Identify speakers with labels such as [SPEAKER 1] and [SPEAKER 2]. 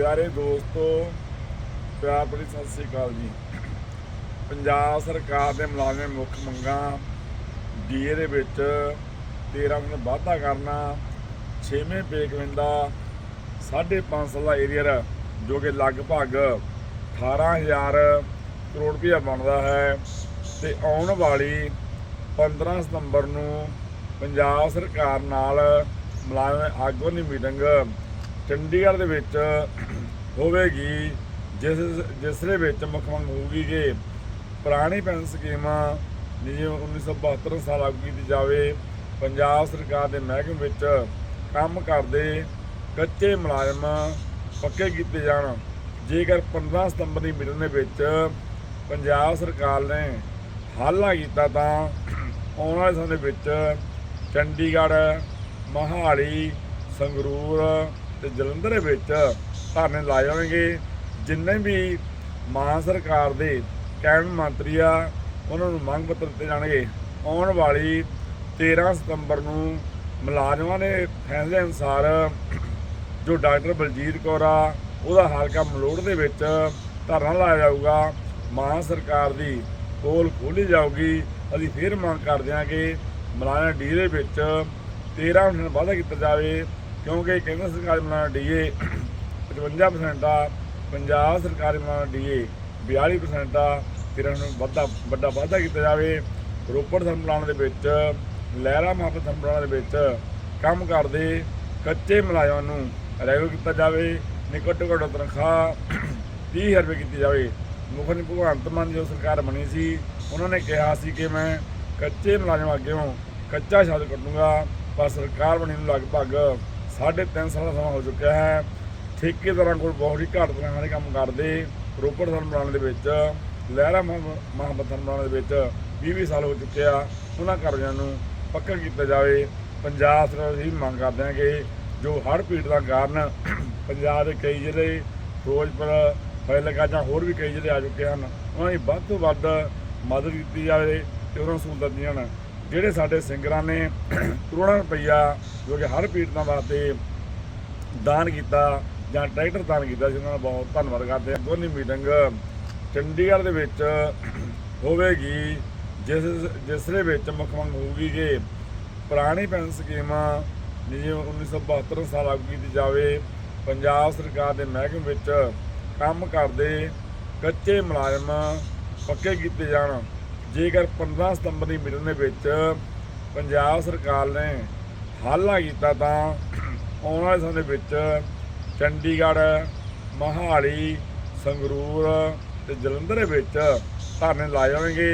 [SPEAKER 1] ਪਿਆਰੇ ਦੋਸਤੋ, ਪਿਆਰ ਭਰੀ ਸਤਿ ਸ੍ਰੀ ਅਕਾਲ ਜੀ। ਪੰਜਾਬ ਸਰਕਾਰ ਦੇ ਮੁਲਾਜ਼ਮ ਮੁੱਖ ਮੰਗਾਂ ਡੀਏ ਦੇ ਵਿੱਚ 13 ਦਿਨ ਵਾਧਾ ਕਰਨਾ 6ਵੇਂ ਪੇਕਵਿੰਦਾ 5.5 ਦਾ ਏਰੀਅਰ, ਜੋ ਕਿ ਲਗਭਗ 18000 ਕਰੋੜ ਰੁਪਇਆ ਬਣਦਾ ਹੈ ਤੇ ਆਉਣ ਵਾਲੀ 15 ਸਤੰਬਰ ਨੂੰ ਪੰਜਾਬ ਸਰਕਾਰ ਨਾਲ ਮੁਲਾਜ਼ਮ ਆਗੂ ਦੀ ਮੀਟਿੰਗ ਚੰਡੀਗੜ੍ਹ ਦੇ ਵਿੱਚ ਹੋਵੇਗੀ, ਜਿਸ ਜਿਸ ਦੇ ਵਿੱਚ ਮੁੱਖ ਮੰਗ ਹੋਊਗੀ ਕਿ ਪੁਰਾਣੀ ਪੈਨਸ਼ਨ ਸਕੀਮਾਂ ਜਿਵੇਂ 1972 ਸਾਲ ਲਾਗੂ ਕੀਤੀ ਜਾਵੇ, ਪੰਜਾਬ ਸਰਕਾਰ ਦੇ ਮਹਿਕਮੇ ਵਿੱਚ ਕੰਮ ਕਰਦੇ ਕੱਚੇ ਮੁਲਾਜ਼ਮ ਪੱਕੇ ਕੀਤੇ ਜਾਣ। ਜੇਕਰ 15 ਸਤੰਬਰ ਦੀ ਮੀਟਿੰਗ ਦੇ ਵਿੱਚ ਪੰਜਾਬ ਸਰਕਾਰ ਨੇ ਹੱਲ ਨਾ ਕੀਤਾ ਤਾਂ ਆਉਣ ਵਾਲੇ ਸਮੇਂ ਵਿੱਚ ਚੰਡੀਗੜ੍ਹ, ਮਹਾਲੀ, ਸੰਗਰੂਰ ਤੇ ਜਲੰਧਰ ਵਿੱਚ ਧਰਨੇ ਲਾਏ ਜਾਣਗੇ ਜਿੰਨੇ ਵੀ ਮਾਨ ਸਰਕਾਰ ਦੇ ਕੈਬਨਿਟ ਮੰਤਰੀ ਆ, ਉਹਨਾਂ ਨੂੰ ਮੰਗ ਪੱਤਰ ਦਿੱਤੇ ਜਾਣਗੇ। ਆਉਣ ਵਾਲੀ 13 ਸਤੰਬਰ ਨੂੰ ਮੁਲਾਜ਼ਮਾਂ ਦੇ ਫੈਸਲੇ ਅਨੁਸਾਰ ਜੋ ਡਾਕਟਰ ਬਲਜੀਤ ਕੌਰ ਆ, ਉਹਦਾ ਹਲਕਾ ਮਲੋੜ ਦੇ ਵਿੱਚ ਧਰਨਾ ਲਾਇਆ ਜਾਊਗਾ। ਮਾਨ ਸਰਕਾਰ ਦੀ ਕੋਲ ਖੋਲੀ ਜਾਊਗੀ। ਅਸੀਂ ਫਿਰ ਮੰਗ ਕਰਦੇ ਹਾਂ ਕਿ ਮਲਾਨਾ ਡੀ ਵਿੱਚ 13 ਦਿਨ ਵਾਧਾ ਕੀਤਾ ਜਾਵੇ। ਕਿਉਂਕਿ ਕੇਂਦਰ ਸਰਕਾਰ ਮਲਾਨਾ ਡੀਏ 55% ਆ, ਪੰਜਾਬ ਸਰਕਾਰ ਮਲਾਨਾ ਡੀਏ 42% ਆ 13 ਨੂੰ ਵਾਧਾ, ਵੱਡਾ ਵਾਧਾ ਕੀਤਾ ਜਾਵੇ। ਰੋਪੜ ਸੰਪਲਾਨ ਦੇ ਵਿੱਚ, ਲਹਿਰਾ ਮਾਪੇ ਸੰਪਲਾਨ ਦੇ ਵਿੱਚ ਕੰਮ ਕਰਦੇ ਕੱਚੇ ਮੁਲਾਜ਼ਮਾਂ ਨੂੰ ਰੈਗੂਲਰ ਕੀਤਾ ਜਾਵੇ, ਨਿਕਟ ਘੱਟੋ ਤਨਖਾਹ 30000 ਰੁਪਏ ਕੀਤੀ ਜਾਵੇ। ਮੁੱਖ ਮੰਤਰੀ ਭਗਵੰਤ ਮਾਨ ਜੋ ਸਰਕਾਰ ਬਣੀ ਸੀ, ਉਹਨਾਂ ਨੇ ਕਿਹਾ ਸੀ ਕਿ ਮੈਂ ਕੱਚੇ ਮੁਲਾਜ਼ਮ ਅੱਗੇੋਂ ਕੱਚਾ ਸ਼ਬਦ ਕੱਢੂੰਗਾ, ਪਰ ਸਰਕਾਰ ਬਣੀ ਨੂੰ ਲਗਭਗ 3.5 ਸਾਲ ਦਾ ਸਮਾਂ ਹੋ ਚੁੱਕਿਆ ਹੈ। ਠੇਕੇਦਾਰਾਂ ਕੋਲ ਬਹੁਤ ਹੀ ਘੱਟ ਤਨਖਾਹ ਦੇ ਕੰਮ ਕਰਦੇ। ਰੋਪੜ ਸੰਪਲਾਨ ਦੇ ਵਿੱਚ, ਲਹਿਰਾ ਮਹਾਬਤ ਸੰਪਲਾਨ ਦੇ ਵਿੱਚ 20 ਸਾਲ ਹੋ ਚੁੱਕੇ ਆ। ਉਹਨਾਂ ਕਰਜ਼ਿਆਂ ਨੂੰ ਪੱਕਾ ਕੀਤਾ ਜਾਵੇ। ਪੰਜਾਬ ਸਰਕਾਰ ਅਸੀਂ ਮੰਗ ਕਰਦੇ ਹਾਂ ਕਿ ਜੋ ਹੜ੍ਹ ਪੀੜ ਦਾ ਕਾਰਨ ਪੰਜਾਬ ਦੇ ਕਈ ਜ਼ਿਲ੍ਹੇ, ਫਿਰੋਜ਼ਪੁਰ ਫੈਲਕਾ ਜਾਂ ਹੋਰ ਵੀ ਕਈ ਜ਼ਿਲ੍ਹੇ ਆ ਚੁੱਕੇ ਹਨ। ਉਹਨਾਂ ਦੀ ਵੱਧ ਤੋਂ ਵੱਧ ਮਦਦ ਕੀਤੀ ਜਾਵੇ ਤੇ ਉਹਨਾਂ ਨੂੰ ਸਹੂਲਤਾਂ ਦਿੱਤੀਆਂ ਜਾਣ। ਜਿਹੜੇ ਸਾਡੇ ਸਿੰਗਰਾਂ ਨੇ, ਕਰੋੜਾਂ ਰੁਪਈਆ ਜੋ ਕਿ ਹਰ ਪੀੜਤਾਂ ਵਾਸਤੇ ਦਾਨ ਕੀਤਾ ਜਾਂ ਟਰੈਕਟਰ ਦਾਨ ਕੀਤਾ ਸੀ, ਉਹਨਾਂ ਦਾ ਬਹੁਤ ਧੰਨਵਾਦ ਕਰਦੇ ਹਾਂ। ਦੋਨੀ ਮੀਟਿੰਗ ਚੰਡੀਗੜ੍ਹ ਦੇ ਵਿੱਚ ਹੋਵੇਗੀ, ਜਿਸ ਜਿਸ ਦੇ ਵਿੱਚ ਮੁੱਖ ਮੰਗ ਹੋਊਗੀ ਕਿ ਪੁਰਾਣੀ ਪੈਨਸ਼ਨ ਸਕੀਮਾਂ ਜਿਵੇਂ 1972 ਸਾਲ ਲਾਗੂ ਕੀਤੀ ਜਾਵੇ, ਪੰਜਾਬ ਸਰਕਾਰ ਦੇ ਮਹਿਕਮੇ ਵਿੱਚ ਕੰਮ ਕਰਦੇ, ਕੱਚੇ ਮੁਲਾਜ਼ਮ ਪੱਕੇ ਕੀਤੇ ਜਾਣ। ਜੇਕਰ 15 ਸਤੰਬਰ ਦੀ ਮੀਟਿੰਗ ਦੇ ਵਿੱਚ ਪੰਜਾਬ ਸਰਕਾਰ ਨੇ ਹੱਲ ਨਾ ਕੀਤਾ ਤਾਂ ਆਉਣ ਵਾਲੇ ਸਮੇਂ ਵਿੱਚ ਚੰਡੀਗੜ੍ਹ, ਮਹਾਲੀ, ਸੰਗਰੂਰ ਤੇ ਜਲੰਧਰ ਵਿੱਚ ਧਰਨੇ ਲਾਏ ਜਾਣਗੇ।